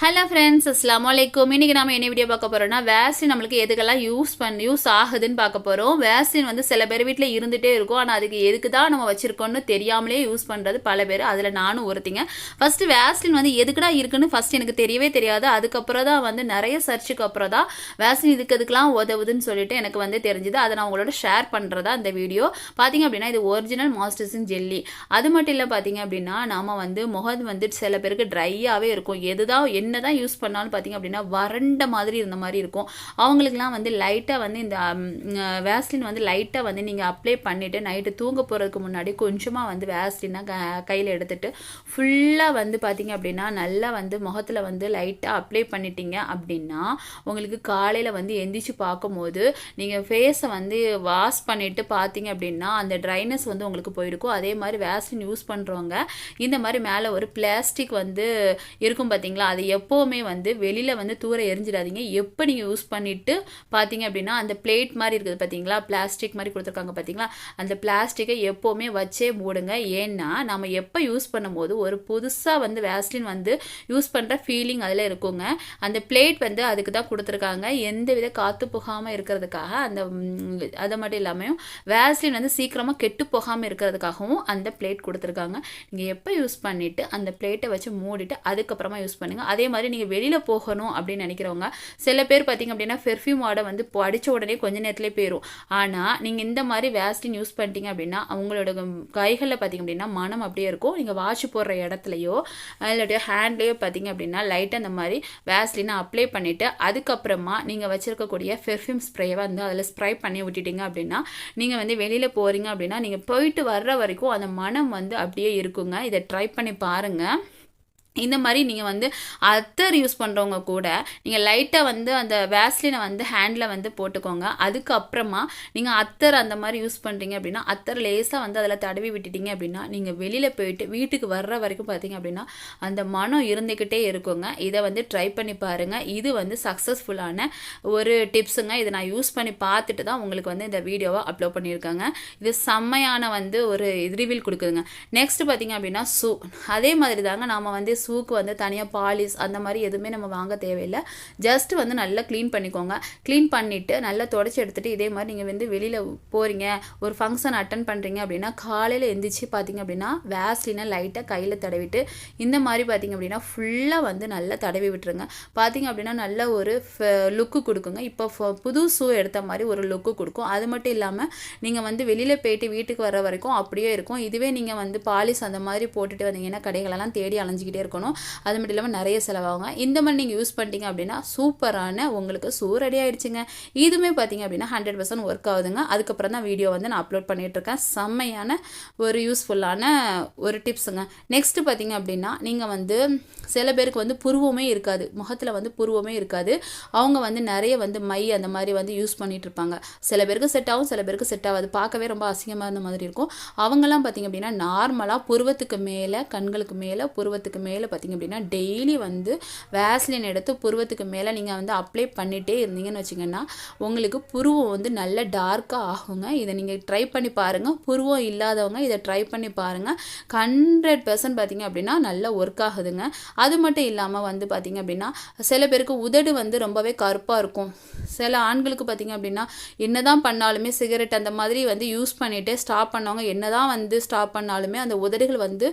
Hello friends அஸ்லாம் வலைக்கும் இன்றைக்கி நம்ம என்ன வீடியோ பார்க்க போகிறோம்னா வேக்சின் நம்மளுக்கு எதுக்கெல்லாம் யூஸ் பண்ண யூஸ் ஆகுதுன்னு பார்க்க போகிறோம் வேக்சின் வந்து சில பேர் வீட்டில் இருந்துகிட்டே இருக்கும். ஆனால் அதுக்கு எதுக்கு தான் நம்ம வச்சுருக்கோன்னு தெரியாமலே யூஸ் பண்ணுறது பல பேர். அதில் நானும் ஒருத்திங்க. ஃபஸ்ட்டு வேக்சின் வந்து எதுக்குடா இருக்குன்னு ஃபஸ்ட் எனக்கு தெரியவே தெரியாது. அதுக்கப்புறம் தான் வந்து நிறைய சர்ச்சுக்கு அப்புறம் தான் வேக்சின் இதுக்கு எதுக்கெல்லாம் உதவுதுன்னு சொல்லிட்டு எனக்கு வந்து தெரிஞ்சுது. அதை நான் உங்களோட ஷேர் பண்ணுறதா அந்த வீடியோ பார்த்தீங்க அப்படின்னா இது ஒரிஜினல் மாஸ்டர்ஸின் ஜெல்லி அது மட்டும் இல்லை பார்த்தீங்க அப்படின்னா நாம் வந்து முகம் வந்து சில பேருக்கு ட்ரையாகவே இருக்கும். எதுதான் என்ன தான் யூஸ் பண்ணாலும் பார்த்தீங்க அப்படின்னா வறண்ட மாதிரி இருந்த மாதிரி இருக்கும். அவங்களுக்குலாம் வந்து லைட்டாக வந்து இந்த வேஸ்லின் வந்து லைட்டாக வந்து நீங்கள் அப்ளை பண்ணிவிட்டு நைட்டு தூங்க போகிறதுக்கு முன்னாடி கொஞ்சமாக வந்து வேஸ்லினை க கையில் எடுத்துகிட்டு ஃபுல்லாக வந்து பார்த்தீங்க அப்படின்னா நல்லா வந்து முகத்தில் வந்து லைட்டாக அப்ளை பண்ணிட்டீங்க அப்படின்னா உங்களுக்கு காலையில் வந்து எந்திரிச்சு பார்க்கும்போது நீங்கள் ஃபேஸை வந்து வாஷ் பண்ணிவிட்டு பார்த்தீங்க அப்படின்னா அந்த ட்ரைனஸ் வந்து உங்களுக்கு போயிருக்கும். அதே மாதிரி வேஸ்லின் யூஸ் பண்ணுறவங்க இந்த மாதிரி மேலே ஒரு பிளாஸ்டிக் வந்து இருக்கும் பார்த்தீங்களா அது எப்போவுமே வந்து வெளியில் வந்து தூர எரிஞ்சிடாதீங்க. எப்போ நீங்கள் யூஸ் பண்ணிவிட்டு பார்த்தீங்க அப்படின்னா அந்த பிளேட் மாதிரி இருக்குது பார்த்தீங்களா பிளாஸ்டிக் மாதிரி கொடுத்துருக்காங்க பார்த்தீங்களா அந்த பிளாஸ்டிக்கை எப்போவுமே வச்சே மூடுங்க. ஏன்னா நம்ம எப்போ யூஸ் பண்ணும்போது ஒரு புதுசாக வந்து வேஸ்லின் வந்து யூஸ் பண்ணுற ஃபீலிங் அதில் இருக்குங்க. அந்த பிளேட் வந்து அதுக்கு தான் கொடுத்துருக்காங்க. எந்த வித காற்று போகாமல் இருக்கிறதுக்காக அந்த அதை மட்டும் இல்லாமல் வேஸ்லின் வந்து சீக்கிரமாக கெட்டு போகாமல் இருக்கிறதுக்காகவும் அந்த பிளேட் கொடுத்துருக்காங்க. நீங்கள் எப்போ யூஸ் பண்ணிவிட்டு அந்த பிளேட்டை வச்சு மூடிட்டு அதுக்கப்புறமா யூஸ் பண்ணுங்கள் அதே அதே மாதிரி நீங்கள் வெளியில் போகணும் அப்படின்னு நினைக்கிறவங்க சில பேர் பார்த்தீங்க அப்படின்னா பெர்ஃப்யூம் வந்து படித்த உடனே கொஞ்ச நேரத்துலேயே போயிடும் ஆனால் நீங்கள் இந்த மாதிரி வேஸ்டின் யூஸ் பண்ணிட்டீங்க அப்படின்னா அவங்களோட கைகளில் பார்த்தீங்க அப்படின்னா மனம் அப்படியே இருக்கும். நீங்கள் வாட்ச் போடுற இடத்துலையோ இல்லாட்டியோ ஹேண்ட்லேயோ பார்த்தீங்க அப்படின்னா லைட்டாக அந்த மாதிரி வேஸ்லினை அப்ளை பண்ணிவிட்டு அதுக்கப்புறமா நீங்கள் வச்சுருக்கக்கூடிய பெர்ஃப்யூம் ஸ்ப்ரேயை வந்து அதில் ஸ்ப்ரை பண்ணி விட்டுட்டீங்க அப்படின்னா நீங்கள் வந்து வெளியில் போகிறீங்க அப்படின்னா நீங்கள் போயிட்டு வர்ற வரைக்கும் அந்த மனம் வந்து அப்படியே இருக்குங்க. இதை ட்ரை பண்ணி பாருங்கள் இந்த மாதிரி நீங்கள் வந்து அத்தர் யூஸ் பண்ணுறவங்க கூட நீங்கள் லைட்டாக வந்து அந்த வேஸ்லினை வந்து ஹேண்டில் வந்து போட்டுக்கோங்க. அதுக்கப்புறமா நீங்கள் அத்தர் அந்த மாதிரி யூஸ் பண்ணுறீங்க அப்படின்னா அத்தர் லேசாக வந்து அதில் தடவி விட்டுட்டீங்க அப்படின்னா நீங்கள் வெளியில் போயிட்டு வீட்டுக்கு வர்ற வரைக்கும் பார்த்தீங்க அப்படின்னா அந்த மனம் இருந்துக்கிட்டே இருக்குங்க. இதை வந்து ட்ரை பண்ணி பாருங்கள் இது வந்து சக்ஸஸ்ஃபுல்லான ஒரு டிப்ஸுங்க இதை நான் யூஸ் பண்ணி பார்த்துட்டு தான் உங்களுக்கு வந்து இந்த வீடியோவை அப்லோட் பண்ணியிருக்காங்க. இது செம்மையான வந்து ஒரு ரிவீல் கொடுக்குதுங்க. நெக்ஸ்ட் பார்த்தீங்க அப்படின்னா சூ அதே மாதிரி தாங்க நாம் வந்து ஷூக்கு வந்து தனியாக பாலிஷ் அந்த மாதிரி எதுவுமே நம்ம வாங்க தேவையில்லை. ஜஸ்ட் வந்து நல்லா க்ளீன் பண்ணிக்கோங்க. க்ளீன் பண்ணிவிட்டு நல்லா தொடச்சி எடுத்துகிட்டு இதே மாதிரி நீங்கள் வந்து வெளியில் போகிறீங்க ஒரு ஃபங்க்ஷன் அட்டன் பண்ணுறீங்க அப்படின்னா காலையில் எந்திரிச்சு பார்த்தீங்க அப்படின்னா வேஸ்லினை லைட்டாக கையில் தடவிட்டு இந்த மாதிரி பார்த்தீங்க அப்படின்னா ஃபுல்லாக வந்து நல்லா தடவி விட்டுருங்க. பார்த்தீங்க அப்படின்னா நல்ல ஒரு லுக்கு கொடுக்குங்க. இப்போ புது ஷூ எடுத்த மாதிரி ஒரு லுக்கு கொடுக்கும். அது மட்டும் இல்லாமல் நீங்கள் வந்து வெளியில் போயிட்டு வீட்டுக்கு வர வரைக்கும் அப்படியே இருக்கும். இதுவே நீங்கள் வந்து பாலிஷ் அந்த மாதிரி போட்டுட்டு வந்தீங்கன்னா கடைகளெல்லாம் தேடி அலைஞ்சிக்கிட்டே இருக்கணும் அது மட்டும் இல்லாமல் நிறைய செலவாகுங்க. இந்த மாதிரி நீங்கள் யூஸ் பண்ணிட்டீங்க அப்படின்னா சூப்பரான உங்களுக்கு ஷூ ரெடி ஆகிடுச்சிங்க இதுவுமே பார்த்தீங்க அப்படின்னா ஹண்ட்ரட் பர்சன்ட் ஒர்க் ஆகுதுங்க. அதுக்கப்புறம் தான் வீடியோ வந்து நான் அப்லோட் பண்ணிகிட்ருக்கேன் செம்மையான ஒரு யூஸ்ஃபுல்லான ஒரு டிப்ஸுங்க நெக்ஸ்ட்டு பார்த்தீங்க அப்படின்னா நீங்கள் வந்து சில பேருக்கு வந்து புருவமே இருக்காது. முகத்தில் வந்து புருவமே இருக்காது. அவங்க வந்து நிறைய வந்து மை அந்த மாதிரி வந்து யூஸ் பண்ணிட்டு இருப்பாங்க. சில பேருக்கு செட் ஆகும் சில பேருக்கு செட் ஆகாது. பார்க்கவே ரொம்ப அசிங்கமாக இருந்த மாதிரி இருக்கும். அவங்கெல்லாம் பார்த்தீங்க அப்படின்னா நார்மலாக புருவத்துக்கு மேலே கண்களுக்கு மேலே புருவத்துக்கு மேலே பார்த்தீங்க அப்படின்னா டெய்லி வந்து வேஸ்லின் எடுத்து புருவத்துக்கு மேலே நீங்கள் வந்து அப்ளை பண்ணிகிட்டே இருந்தீங்கன்னு வச்சிங்கன்னா உங்களுக்கு புருவம் வந்து நல்ல டார்க்காக ஆகுங்க. இதை நீங்கள் ட்ரை பண்ணி பாருங்கள் புருவம் இல்லாதவங்க இதை ட்ரை பண்ணி பாருங்கள் ஹண்ட்ரட் பர்சன்ட் பார்த்தீங்க அப்படின்னா நல்லா ஒர்க் ஆகுதுங்க. அது மட்டும் இல்லாமல் வந்து பார்த்திங்க அப்படின்னா சில பேருக்கு உதடு வந்து ரொம்பவே கருப்பாக இருக்கும். சில ஆண்களுக்கு பார்த்திங்க அப்படின்னா என்ன தான் பண்ணாலுமே சிகரெட் அந்த மாதிரி வந்து யூஸ் பண்ணிவிட்டு ஸ்டாப் பண்ணவங்க என்ன தான் வந்து ஸ்டாப் பண்ணாலுமே அந்த உதடுகள் வந்து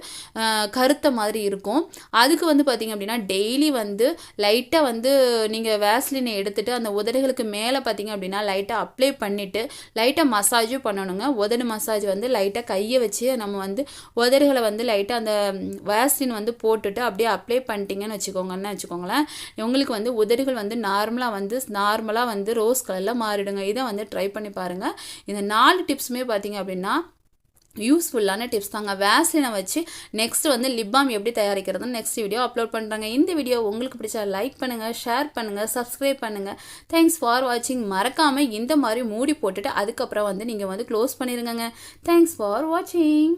கருத்த மாதிரி இருக்கும். அதுக்கு வந்து பார்த்திங்க அப்படின்னா டெய்லி வந்து லைட்டாக வந்து நீங்கள் வேஸ்லினை எடுத்துகிட்டு அந்த உதடுகளுக்கு மேலே பார்த்திங்க அப்படின்னா லைட்டாக அப்ளை பண்ணிவிட்டு லைட்டாக மசாஜும் பண்ணணுங்க. உதடு மசாஜ் வந்து லைட்டாக கையை வச்சு நம்ம வந்து உதடுகளை வந்து லைட்டாக அந்த வேஸ்லின் வந்து போட்டுட்டு அப்படியே அப்ளை பண்ணிட்டீங்கன்னு வச்சுக்கோங்கன்னு வச்சுக்கோங்களேன். உங்களுக்கு வந்து உதடுகள் வந்து நார்மலாக வந்து நார்மலாக வந்து ரோஸ் கலரில் மாறிடுங்க. இதை வந்து ட்ரை பண்ணி பாருங்கள் இந்த நாலு டிப்ஸுமே பார்த்தீங்க அப்படின்னா யூஸ்ஃபுல்லான டிப்ஸ் தாங்க. வேஸ்லினை வச்சு நெக்ஸ்ட் வந்து லிப்பாம் எப்படி தயாரிக்கிறதுன்னு நெக்ஸ்ட் வீடியோ அப்லோட் பண்ணுறாங்க இந்த வீடியோ உங்களுக்கு பிடிச்சா லைக் பண்ணுங்கள் ஷேர் பண்ணுங்கள் சப்ஸ்கிரைப் பண்ணுங்கள் தேங்க்ஸ் ஃபார் வாட்சிங் மறக்காமல் இந்த மாதிரி மூடி போட்டுட்டு அதுக்கப்புறம் வந்து நீங்கள் வந்து க்ளோஸ் பண்ணிடுங்க தேங்க்ஸ் ஃபார் வாட்சிங்